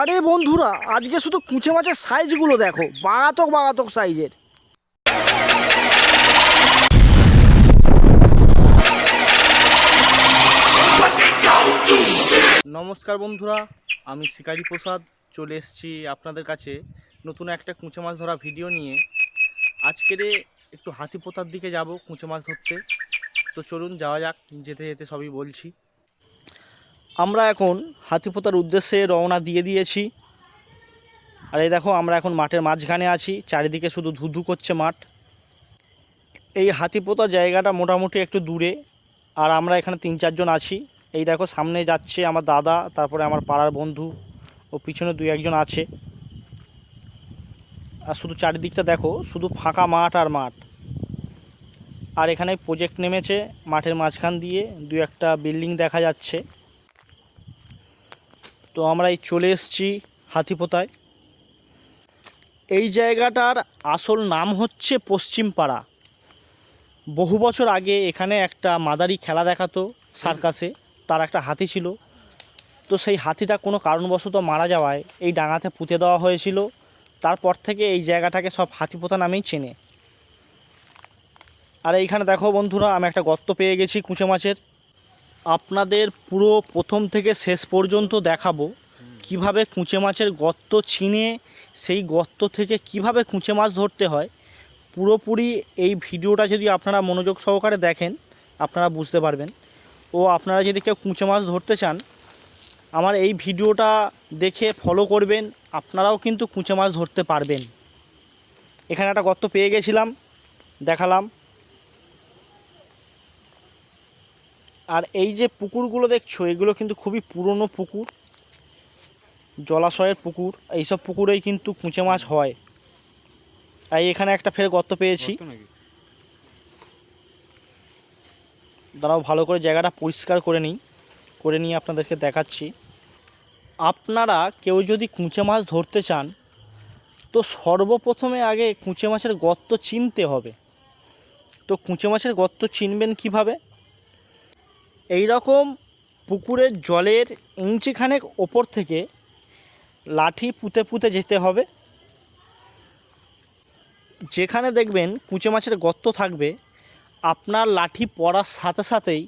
আরে বন্ধুরা, আজকে শুধু কুঁচে মাছের সাইজগুলো দেখো বাগাতক বাগাতক সাইজের। নমস্কার বন্ধুরা, আমি শিকারি প্রসাদ, চলে এসেছি আপনাদের কাছে নতুন একটা কুঁচে মাছ ধরা ভিডিও নিয়ে। আজকের একটু হাতি পোতার দিকে যাব কুঁচে মাছ ধরতে। তো চলুন, যাওয়া যাক, যেতে যেতে সবই বলছি। আমরা এখন হাতিপোতার উদ্দেশ্যে রওনা দিয়ে দিয়েছি। আর এই দেখো, আমরা এখন মাঠের মাঝখানে আছি, চারিদিকে শুধু ধুধু করছে মাঠ। এই হাতিপোতা জায়গাটা মোটামুটি একটু দূরে, আর আমরা এখানে তিন চারজন আছি। এই দেখো, সামনে যাচ্ছে আমার দাদা, তারপরে আমার পাড়ার বন্ধু ও পিছনে দুই একজন আছে। আর শুধু চারিদিকটা দেখো, শুধু ফাঁকা মাঠ আর মাঠ। আর এখানে প্রজেক্ট নেমেছে মাঠের মাঝখান দিয়ে দু একটা বিল্ডিং দেখা যাচ্ছে। তো আমরা এই চলে এসেছি হাতিপোতায়। এই জায়গাটার আসল নাম হচ্ছে পশ্চিমপাড়া। বহু বছর আগে এখানে একটা মাদারি খেলা দেখাতো সার্কাসে, তার একটা হাতি ছিল। তো সেই হাতিটা কোনো কারণবশত মারা যাওয়ায় এই ডাঙাতে পুঁতে দেওয়া হয়েছিল। তারপর থেকে এই জায়গাটাকে সব হাতিপোতা নামেই চেনে। আর এইখানে দেখো বন্ধুরা, আমি একটা গর্ত পেয়ে গেছি কুঁচে মাছের। আপনাদের পুরো প্রথম থেকে শেষ পর্যন্ত দেখাবো কীভাবে কুঁচে মাছের গর্ত চিনে সেই গর্ত থেকে কীভাবে কুঁচে মাছ ধরতে হয়। পুরোপুরি এই ভিডিওটা যদি আপনারা মনোযোগ সহকারে দেখেন, আপনারা বুঝতে পারবেন। ও আপনারা যদি কেউ কুঁচে মাছ ধরতে চান, আমার এই ভিডিওটা দেখে ফলো করবেন, আপনারাও কিন্তু কুঁচে মাছ ধরতে পারবেন। এখানে একটা গর্ত পেয়ে গেছিলাম, দেখালাম। আর এই যে পুকুরগুলো দেখছ এগুলো কিন্তু খুবই পুরনো পুকুর। জলাশয়ের পুকুর। এইসব পুকুরেই কিন্তু কুঁচে মাছ হয়। আর এখানে একটা ফের গর্ত পেয়েছি। দাঁড়াও ভালো করে জায়গাটা পরিষ্কার করে নিই। করে নিয়ে আপনাদেরকে দেখাচ্ছি। আপনারা কেউ যদি কুঁচে মাছ ধরতে চান তো সর্বপ্রথমে আগে কুঁচে মাছের গর্ত চিনতে হবে। তো কুঁচে মাছের গর্ত চিনবেন কীভাবে? এই রকম পুকুরের জলের ইঞ্চিখানেক ওপর থেকে লাঠি পুঁতে পুঁতে যেতে হবে। যেখানে দেখবেন কুঁচে মাছের গর্ত থাকবে, আপনার লাঠি পড়ার সাথে সাথেই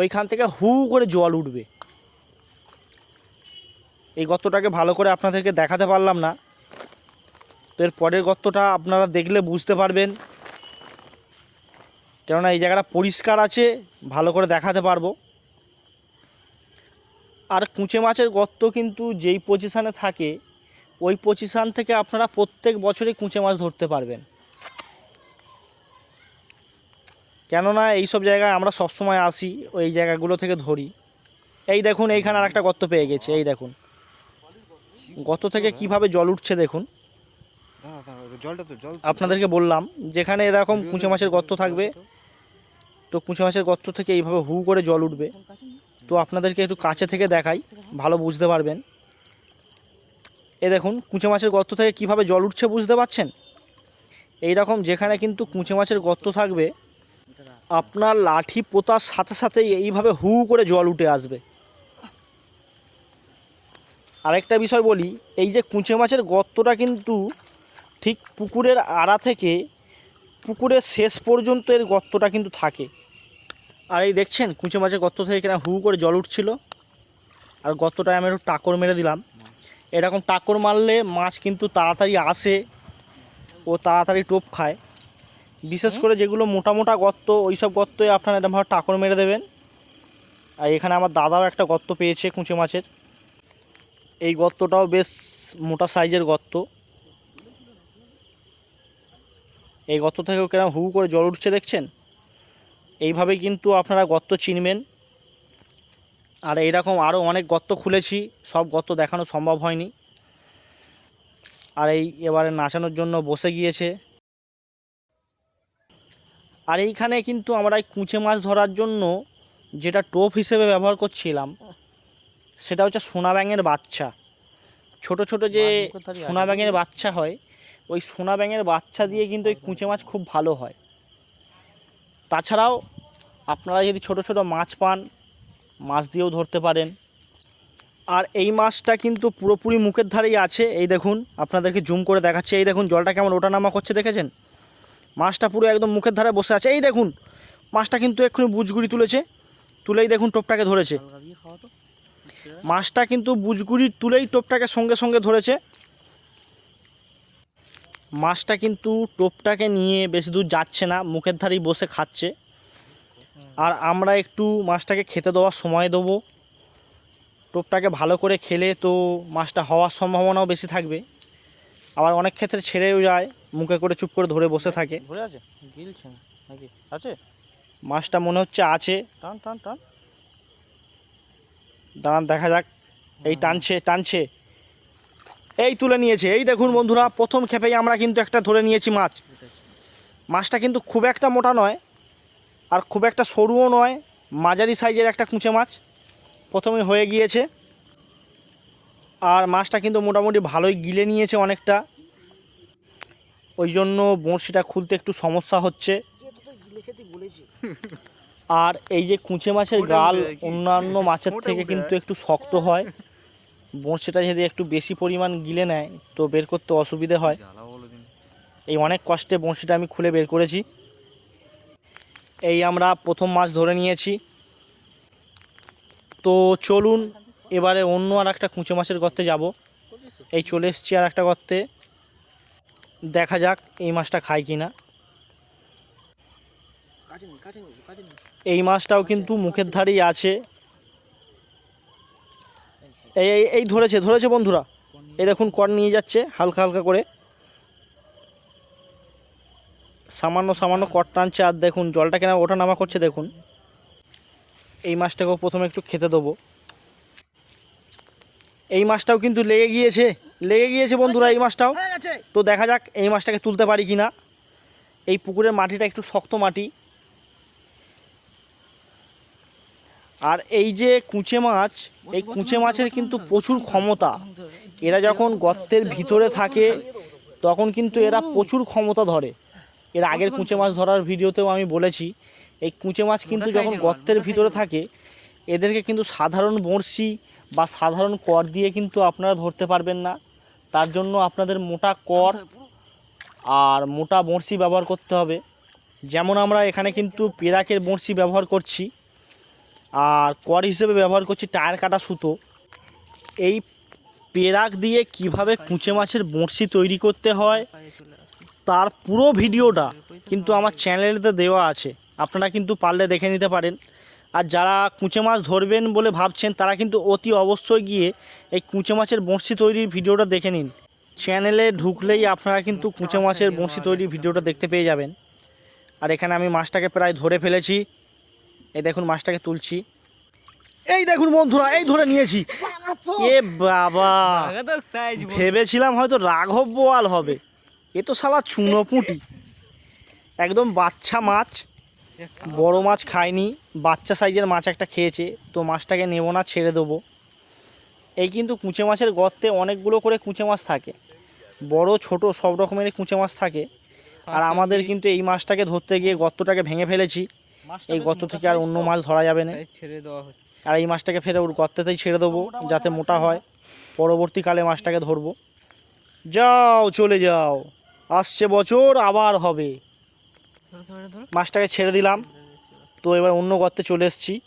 ওইখান থেকে হু করে জল উঠবে। এই গর্তটাকে ভালো করে আপনাদেরকে দেখাতে পারলাম না। তো এর পরের গর্তটা আপনারা দেখলে বুঝতে পারবেন। কেননা এই জায়গাটা পরিষ্কার আছে ভালো করে দেখাতে পারব। আর কুঁচে মাছের গর্ত কিন্তু যেই পজিশানে থাকে ওই পজিশান থেকে আপনারা প্রত্যেক বছরই কুঁচে মাছ ধরতে পারবেন। কেননা এইসব জায়গায় আমরা সবসময় আসি ওই জায়গাগুলো থেকে ধরি। এই দেখুন এইখানে আর একটা গর্ত পেয়ে গেছে এই দেখুন। গর্ত থেকে কীভাবে জল উঠছে দেখুন। আপনাদেরকে বললাম যেখানে এরকম কুঁচে মাছের গর্ত থাকবে তো কুঁচে মাছের গর্ত থেকে এইভাবে হু করে জল উঠবে। তো আপনাদেরকে একটু কাছে থেকে দেখাই, ভালো বুঝতে পারবেন। এ দেখুন, কুঁচে মাছের গর্ত থেকে কীভাবে জল উঠছে বুঝতে পারছেন এই রকম যেখানে কিন্তু কুঁচে মাছের গর্ত থাকবে, আপনার লাঠি পোতার সাথে সাথেই এইভাবে হু করে জল উঠে আসবে। আরেকটা বিষয় বলি, এই যে কুঁচে মাছের গর্তটা কিন্তু ঠিক পুকুরের আড়া থেকে পুকুরের শেষ পর্যন্ত এর গর্তটা কিন্তু থাকে। আর এই দেখছেন কুঁচে মাছের গর্ত থেকে কিনা হু করে জল উঠছিল। আর গর্তটায় আমি একটু টাকর মেরে দিলাম। এরকম টাকর মারলে মাছ কিন্তু তাড়াতাড়ি আসে ও তাড়াতাড়ি টোপ খায়। বিশেষ করে যেগুলো মোটা মোটা গর্ত ওই সব গর্তে আপনারা এরকমভাবে টাকর মেরে দেবেন। আর এখানে আমার দাদাও একটা গর্ত পেয়েছে কুঁচে মাছের। এই গর্তটাও বেশ মোটা সাইজের গর্ত। এই গর্ত থেকেও কেন হু করে জল উঠছে দেখছেন? এইভাবেই কিন্তু আপনারা গর্ত চিনবেন। আর এইরকম আরও অনেক গর্ত খুলেছি সব গর্ত দেখানো সম্ভব হয়নি। আর এই এবারে নাচানোর জন্য বসে গিয়েছে। আর এইখানে কিন্তু আমরা এই কুঁচে মাছ ধরার জন্য যেটা টোপ হিসেবে ব্যবহার করছিলাম সেটা হচ্ছে সোনা ব্যাঙের বাচ্চা। ছোট ছোট যে সোনা ব্যাঙের বাচ্চা হয় ওই সোনা ব্যাঙের বাচ্চা দিয়ে কিন্তু ওই কুঁচে মাছ খুব ভালো হয়। তাছাড়াও আপনারা যদি ছোট ছোট মাছ পান, মাছ দিয়েও ধরতে পারেন। আর এই মাছটা কিন্তু পুরোপুরি মুখের ধারেই আছে। এই দেখুন, আপনাদেরকে জুম করে দেখাচ্ছে। এই দেখুন, জলটা কেমন ওঠানামা করছে, দেখেছেন? মাছটা পুরো একদম মুখের ধারে বসে আছে। এই দেখুন, মাছটা কিন্তু এক্ষুনি বুজগুড়ি তুলেছে। তুলেই দেখুন টোপটাকে ধরেছে। মাছটা কিন্তু বুজগুড়ি তুলেই টোপটাকে সঙ্গে সঙ্গে ধরেছে। মাছটা কিন্তু টোপটাকে নিয়ে বেশি দূর যাচ্ছে না মুখের ধারেই বসে খাচ্ছে। আর আমরা একটু মাছটাকে খেতে দেওয়ার সময় দেবো। টোপটাকে ভালো করে খেলে তো মাছটা হওয়ার সম্ভাবনাও বেশি থাকবে। আবার অনেক ক্ষেত্রে ছেড়েও যায় মুখে করে চুপ করে ধরে বসে থাকে। ধরে আছে? গিলছে না? নাকি? আছে? মাছটা মনে হচ্ছে আছে। টান টান টান। দাঁড়ান দেখা যাক। এই টানছে টানছে। এই তুলে নিয়েছে। এই দেখুন বন্ধুরা প্রথম খেপেই আমরা কিন্তু একটা ধরে নিয়েছি মাছ। মাছটা কিন্তু খুব একটা মোটা নয় আর খুব একটা সরুও নয় মাঝারি সাইজের একটা কুঁচে মাছ। প্রথমে হয়ে গিয়েছে। আর মাছটা কিন্তু মোটামুটি ভালোই গিলে নিয়েছে অনেকটা। ওই জন্য বড়শিটা খুলতে একটু সমস্যা হচ্ছে। আর এই যে কুঁচে মাছের গাল অন্যান্য মাছের থেকে কিন্তু একটু শক্ত হয়। বড়শিটা যদি একটু বেশি পরিমাণ গিলে নেয়, তো বের করতে অসুবিধে হয়। এই অনেক কষ্টে বড়শিটা আমি খুলে বের করেছি। এই আমরা প্রথম মাছ ধরে নিয়েছি। তো চলুন, এবারে অন্য আর একটা কুঁচে মাছের গর্তে যাব। এই চলে এসছি আর একটা গর্তে। দেখা যাক এই মাছটা খায় কি না এই মাছটাও কিন্তু মুখের ধারেই আছে। এই এই এই ধরেছে ধরেছে বন্ধুরা। এই দেখুন কর নিয়ে যাচ্ছে হালকা হালকা করে। সামান্য সামান্য কট টানছে আর দেখুন জলটা কেনা ওঠা নামা করছে দেখুন। এই মাছটাকেও প্রথমে একটু খেতে দেবো। এই মাছটাও কিন্তু লেগে গিয়েছে লেগে গিয়েছে বন্ধুরা এই মাছটাও। তো দেখা যাক এই মাছটাকে তুলতে পারি কি না এই পুকুরের মাটিটা একটু শক্ত মাটি। আর এই যে কুঁচে মাছ এই কুঁচে মাছের কিন্তু প্রচুর ক্ষমতা। এরা যখন গর্তের ভিতরে থাকে তখন কিন্তু এরা প্রচুর ক্ষমতা ধরে। এর আগের কুঁচে মাছ ধরার ভিডিওতেও আমি বলেছি এই কুঁচে মাছ কিন্তু যখন গর্তের ভিতরে থাকে এদেরকে কিন্তু সাধারণ বড়শি বা সাধারণ কর দিয়ে কিন্তু আপনারা ধরতে পারবেন না। তার জন্য আপনাদের মোটা কর আর মোটা বড়শি ব্যবহার করতে হবে। যেমন আমরা এখানে কিন্তু পেরাকের বড়শি ব্যবহার করছি। আর কর হিসেবে ব্যবহার করছি টায়ার কাটা সুতো। এই পেরাক দিয়ে কীভাবে কুঁচে মাছের বড়শি তৈরি করতে হয়, তার পুরো ভিডিওটা কিন্তু আমার চ্যানেলেতে দেওয়া আছে। আপনারা কিন্তু পারলে দেখে নিতে পারেন। আর যারা কুঁচে মাছ ধরবেন বলে ভাবছেন, তারা কিন্তু অতি অবশ্যই গিয়ে এই কুঁচে মাছের বড়শি তৈরির ভিডিওটা দেখে নিন। চ্যানেলে ঢুকলেই আপনারা কিন্তু কুঁচে মাছের বড়শি তৈরির ভিডিওটা দেখতে পেয়ে যাবেন। আর এখানে আমি মাছটাকে প্রায় ধরে ফেলেছি। এই দেখুন মাছটাকে তুলছি। এই দেখুন বন্ধুরা এই ধরে নিয়েছি। এ বাবা ভেবেছিলাম হয়তো রাঘব বোয়াল হবে। এ তো শালা চুনো পুঁটি একদম বাচ্চা মাছ। বড় মাছ খায়নি বাচ্চা সাইজের মাছ একটা খেয়েছে তো মাছটাকে নেব না ছেড়ে দেবো। এই কিন্তু কুঁচে মাছের গর্তে অনেকগুলো করে কুঁচে মাছ থাকে। বড় ছোট সব রকমেরই কুঁচে মাছ থাকে। আর আমাদের কিন্তু এই মাছটাকে ধরতে গিয়ে গর্তটাকে ভেঙে ফেলেছি। এই গর্ত থেকে আর অন্য মাছ ধরা যাবে না। ছেড়ে দেওয়া হচ্ছে। আর এই মাছটাকে ফেরে ওর গর্তেতেই ছেড়ে দেবো যাতে মোটা হয়। পরবর্তীকালে মাছটাকে ধরবো। যাও চলে যাও। আসছে বছর আবার হবে। মাছটাকে ছেড়ে দিলাম। তো এবার অন্য গর্তে চলে এসেছি।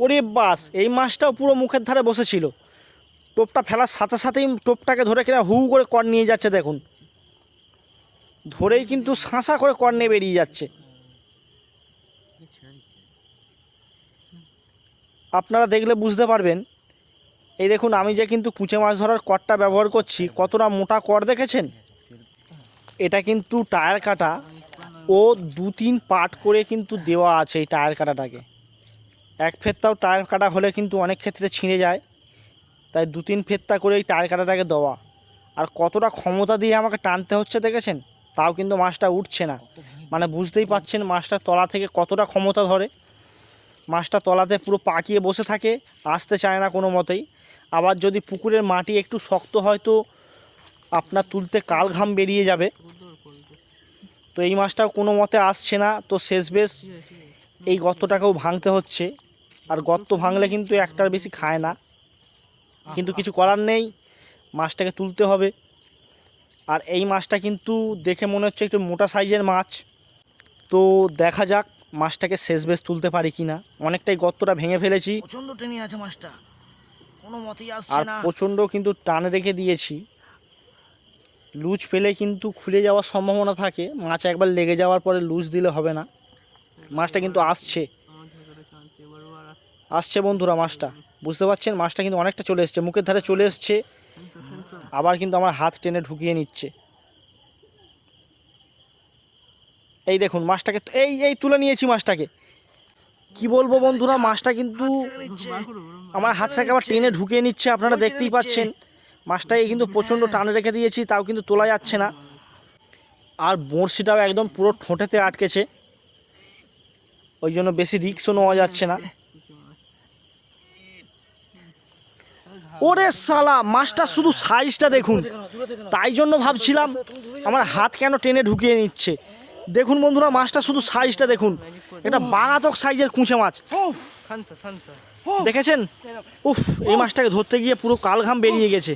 ওরে বাস এই মাছটাও পুরো মুখের ধারে বসেছিল। টোপটা ফেলার সাথে সাথেই টোপটাকে ধরে কিনা হু করে কর নিয়ে যাচ্ছে দেখুন। ধরেই কিন্তু শাঁসা করে কর নিয়ে বেরিয়ে যাচ্ছে। আপনারা দেখলে বুঝতে পারবেন। এই দেখুন, আমি যে কিন্তু কুচে মাছ ধরার করটা ব্যবহার করছি, কতটা মোটা কর দেখেছেন? এটা কিন্তু টায়ার কাটা। ও দু তিন পার্ট করে কিন্তু দেওয়া আছে এই টায়ার কাটাটাকে। এক ফেরটাও টায়ার কাটা হলে কিন্তু অনেক ক্ষেত্রে ছিঁড়ে যায়। তাই দু তিন ফেরটা করে এই টায়ার কাটাটাকে দেওয়া। আর কতটা ক্ষমতা দিয়ে আমাকে টানতে হচ্ছে দেখেছেন? তাও কিন্তু মাছটা উঠছে না। মানে বুঝতেই পাচ্ছেন মাছটার তলা থেকে কতটা ক্ষমতা ধরে। মাছটা তলাতে পুরো পাকিয়ে বসে থাকে, আসতে চায় না কোনো মতেই আবার যদি পুকুরের মাটি একটু শক্ত হয় তো আপনার তুলতে কাল ঘাম বেরিয়ে যাবে। তো এই মাছটাও কোনো মতে আসছে না, তো শেষ বেশ এই গর্তটাকেও ভাঙতে হচ্ছে। আর গর্ত ভাঙলে কিন্তু একটার বেশি খায় না। কিন্তু কিছু করার নেই, মাছটাকে তুলতে হবে। আর এই মাছটা কিন্তু দেখে মনে হচ্ছে একটু মোটা সাইজের মাছ। তো দেখা যাক মাছটাকে শেষ বেশ তুলতে পারি কি না অনেকটাই গর্তটা ভেঙে ফেলেছি। প্রচণ্ড টেনে আছে মাছটা। কোনো মতেই আসছে না। প্রচণ্ড কিন্তু টান রেখে দিয়েছি। লুজ পেলে কিন্তু খুলে যাওয়ার সম্ভাবনা থাকে। মাছ একবার লেগে যাওয়ার পরে লুজ দিলে হবে না। মাছটা কিন্তু আসছে। আসছে বন্ধুরা মাছটা। বুঝতে পারছেন? মাছটা কিন্তু অনেকটা চলে এসছে। মুখের ধারে চলে এসছে। আবার কিন্তু আমার হাত টেনে ঢুকিয়ে নিচ্ছে। এই দেখুন মাছটাকে, এই এই তুলে নিয়েছি মাছটাকে। কি বলব বন্ধুরা, মাছটা কিন্তু আমার হাতটাকে আবার টেনে ঢুকিয়ে নিচ্ছে, আপনারা দেখতেই পাচ্ছেন। মাছটাকে কিন্তু প্রচণ্ড টানে রেখে দিয়েছি, তাও কিন্তু তোলা যাচ্ছে না। আর বড়শিটাও একদম পুরো ঠোঁটেতে আটকেছে। ওই জন্য বেশি রিক্সও নেওয়া যাচ্ছে না। ওরে সালা, মাছটা শুধু সাইজটা দেখুন। তাই জন্য ভাবছিলাম আমার হাত কেন টেনে ঢুকিয়ে নিচ্ছে। দেখুন বন্ধুরা, মাছটা শুধু সাইজটা দেখুন। এটা বাগাতক সাইজের কুঁচে মাছ। দেখেছেন? উফ, এই মাছটাকে ধরতে গিয়ে পুরো কালঘাম বেরিয়ে গেছে।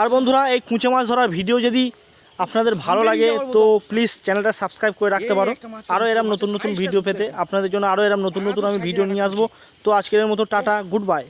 আর বন্ধুরা, এই কুঁচে মাছ ধরার ভিডিও যদি আপনাদের ভালো লাগে, তো প্লিজ চ্যানেলটা সাবস্ক্রাইব করে রাখতে পারো। আরও এরম নতুন নতুন ভিডিও পেতে আপনাদের জন্য আরও এরম নতুন নতুন আমি ভিডিও নিয়ে আসব। তো আজকের মতো টাটা গুড বাই